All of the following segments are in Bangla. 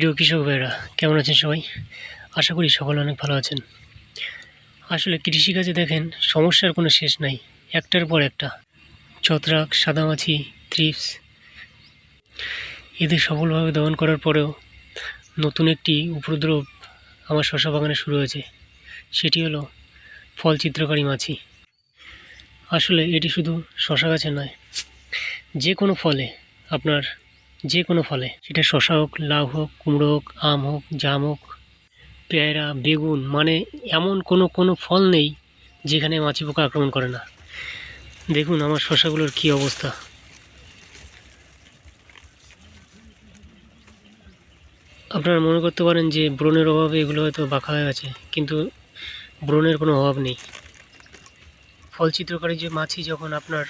প্রিয় কৃষক ভাইরা কেমন আছেন সবাই? আশা করি সকলে অনেক ভালো আছেন। আসলে কৃষিকাজে দেখেন, সমস্যার কোনো শেষ নাই, একটার পর একটা। ছত্রাক, সাদামাছি থ্রিপস এদের সফলভাবে দমন করার পরেও নতুন একটি উপদ্রব আমার শশা বাগানে শুরু হয়েছে। সেটি হলো ফল চিত্রকারী মাছি। আসলে এটি শুধু শশা গাছে নয়, যে কোনো ফলে আপনার যে কোনো ফলে। সেটা শশা হোক, লাউ হোক, কুমড়ো হোক, আম হোক, জাম হোক, পেয়ারা, বেগুন মানে এমন কোনো কোনো ফল নেই যেখানে মাছি পোকা আক্রমণ করে না। দেখুন আমার শশাগুলোর কী অবস্থা। আপনারা মনে করতে পারেন যে ব্রণের অভাবে এগুলো হয়তো বাঁকা হয়ে গেছে, কিন্তু ব্রণের কোনো অভাব নেই। ফল চিত্রকারী যে মাছি যখন আপনার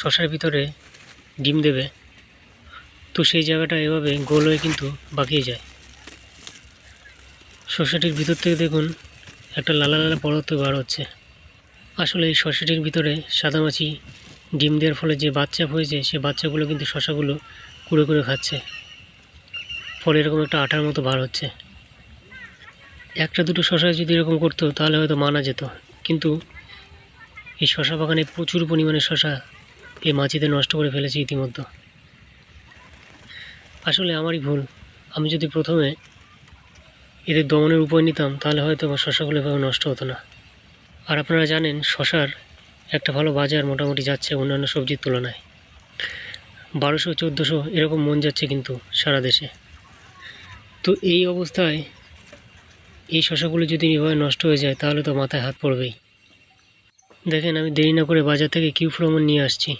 শশার ভিতরে ডিম দেবে তো সেই জায়গাটা এভাবে গোল হয়ে কিন্তু বাঁকিয়ে যায়। শসাটির ভিতর থেকে দেখুন একটা লালা লালা পদার্থ বার হচ্ছে। আসলে এই শসাটির ভিতরে সাদামাছি ডিম দেওয়ার ফলে যে বাচ্চা হয়েছে, সে বাচ্চাগুলো কিন্তু শশাগুলো কুড়ে কুড়ে খাচ্ছে। ফলে এরকম একটা আঠার মতো বার হচ্ছে। একটা দুটো শশা যদি এরকম করতো, তাহলে হয়তো মানা যেত। কিন্তু এই শশা বাগানে প্রচুর পরিমাণে শশা এই মাছিতে নষ্ট করে ফেলেছে ইতিমধ্যে। আসলে আমারই ভুল। আমি যদি প্রথমে এদের দমনের উপায় নিতাম, তাহলে হয়তো আমার শশাগুলো এভাবে নষ্ট হতো না। আর আপনারা জানেন, শশার একটা ভালো বাজার মোটামুটি যাচ্ছে অন্যান্য সবজির তুলনায়। বারোশো, চোদ্দোশো এরকম মন যাচ্ছে কিন্তু সারা দেশে। তো এই অবস্থায় এই শশাগুলো যদি এভাবে নষ্ট হয়ে যায়, তাহলে তো মাথায় হাত পড়বেই। দেখেন, আমি দেরি না করে বাজার থেকে কিউ কিউফ্রমন নিয়ে আসছি।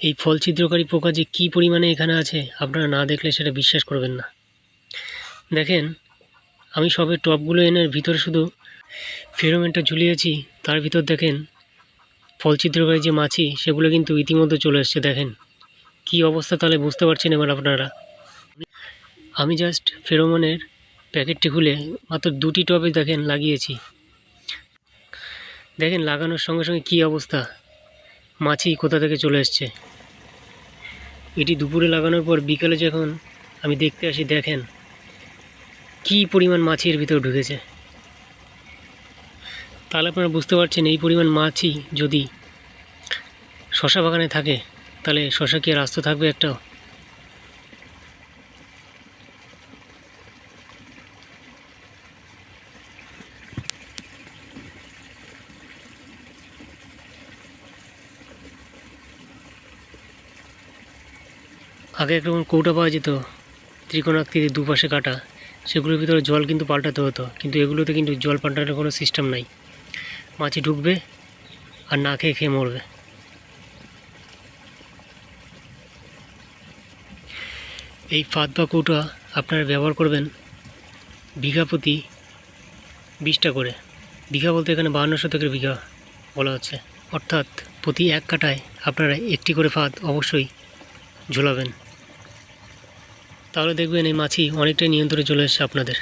এই ফল ছিদ্রকারী পোকা যে কী পরিমাণে এখানে আছে, আপনারা না দেখলে সেটা বিশ্বাস করবেন না। দেখেন, আমি সবে টপগুলো এনে ভিতরে শুধু ফেরোমেনটা ঝুলিয়েছি, তার ভিতর দেখেন, ফল ছিদ্রকারী যে মাছি, সেগুলো কিন্তু ইতিমধ্যে চলে এসছে, দেখেন। কি অবস্থা তাহলে বুঝতে পারছেন এবার আপনারা? আমি জাস্ট ফেরোমনের প্যাকেটটি খুলে মাত্র দুটি টবে দেখেন লাগিয়েছি। দেখেন, লাগানোর সঙ্গে সঙ্গে কী অবস্থা? মাছি কোথা থেকে চলে এসছে? এটি দুপুরে লাগানোর পর বিকালে যখন আমি দেখতে আসি, দেখেন কি পরিমাণ মাছি এর ভিতরে ঢুকেছে। তাহলে আপনারা বুঝতে পারছেন এই পরিমাণ মাছি যদি শশা বাগানে থাকে, তাহলে শশা কি আর আস্ত থাকবে একটাও? আগে একরকম কৌটা পাওয়া যেত, ত্রিকোণাকৃতির দুপাশে কাটা। সেগুলোর ভিতরে জল কিন্তু পাল্টাতে হতো, কিন্তু এগুলোতে কিন্তু জল পাল্টানোর কোনো সিস্টেম নাই। মাছি ঢুকবে আর না খেয়ে খেয়ে মরবে। এই ফাঁদ বা কৌটা আপনারা ব্যবহার করবেন বিঘা প্রতি বিশটা করে। বিঘা বলতে এখানে বাহান্ন শতকের বিঘা বলা হচ্ছে। অর্থাৎ প্রতি এক কাটায় আপনারা একটি করে ফাঁদ অবশ্যই ঝোলাবেন। তাহলে দেখবেন এই মাছি অনেকটাই নিয়ন্ত্রণে চলে এসেছে আপনাদের।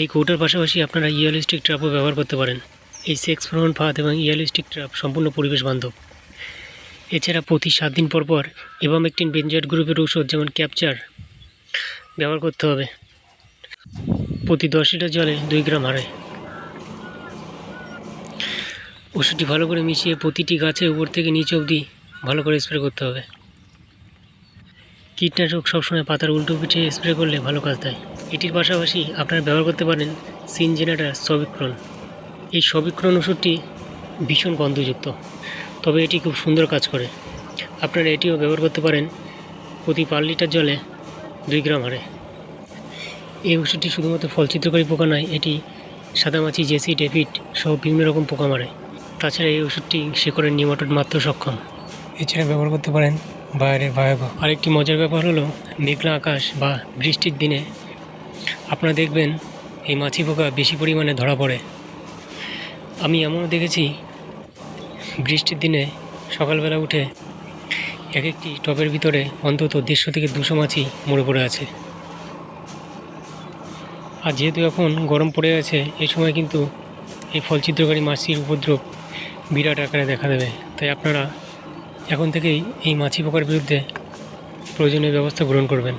এই কৌটার পাশাপাশি আপনারা ইয়ালিস্টিক ট্র্যাপও ব্যবহার করতে পারেন। এই সেক্স ফ্রমন ফাঁদ এবং ইয়ালিস্টিক ট্র্যাপ সম্পূর্ণ পরিবেশ বান্ধব। এছাড়া প্রতি সাত দিন পর পর এবং একটি বেঞ্জয়েড গ্রুপের ঔষধ যেমন ক্যাপচার ব্যবহার করতে হবে। প্রতি দশ লিটার জলে দুই গ্রাম হারায় ওষুধটি ভালো করে মিশিয়ে প্রতিটি গাছের উপর থেকে নিচে অবধি ভালো করে স্প্রে করতে হবে। কীটনাশক সবসময় পাতার উল্টো পিঠে স্প্রে করলে ভালো কাজ দেয়। এটির পাশাপাশি আপনারা ব্যবহার করতে পারেন সিনজেনাটা সবিক্রন এই সবিক্রণ ওষুধটি ভীষণ গন্ধযুক্ত, তবে এটি খুব সুন্দর কাজ করে। আপনারা এটিও ব্যবহার করতে পারেন প্রতি পার লিটার জলে দুই গ্রাম হারে। এই ওষুধটি শুধুমাত্র ফলচিত্রকারী পোকা নয়, এটি সাদামাছি জেসি ডেভিড সহ বিভিন্ন রকম পোকা মারে। তাছাড়া এই ওষুধটি শেকড়ের নিমাটোড মারতেও সক্ষম। এছাড়া ব্যবহার করতে পারেন বাইরের ভয়াবহ আরেকটি মজার ব্যাপার হলো, মেঘলা আকাশ বা বৃষ্টির দিনে আপনারা দেখবেন এই মাছি পোকা বেশি পরিমাণে ধরা পড়ে। আমি এমনও দেখেছি, বৃষ্টির দিনে সকালবেলা উঠে এক একটি টবের ভিতরে অন্তত দেড়শো থেকে দুশো মাছি মরে পড়ে আছে। আর যেহেতু এখন গরম পড়ে গেছে এই সময় কিন্তু এই ফল ছিদ্রকারী মাছির উপদ্রব বিরাট আকারে দেখা দেবে। তাই আপনারা এখন থেকেই এই মাছি পোকার বিরুদ্ধে প্রয়োজনীয় ব্যবস্থা গ্রহণ করবেন।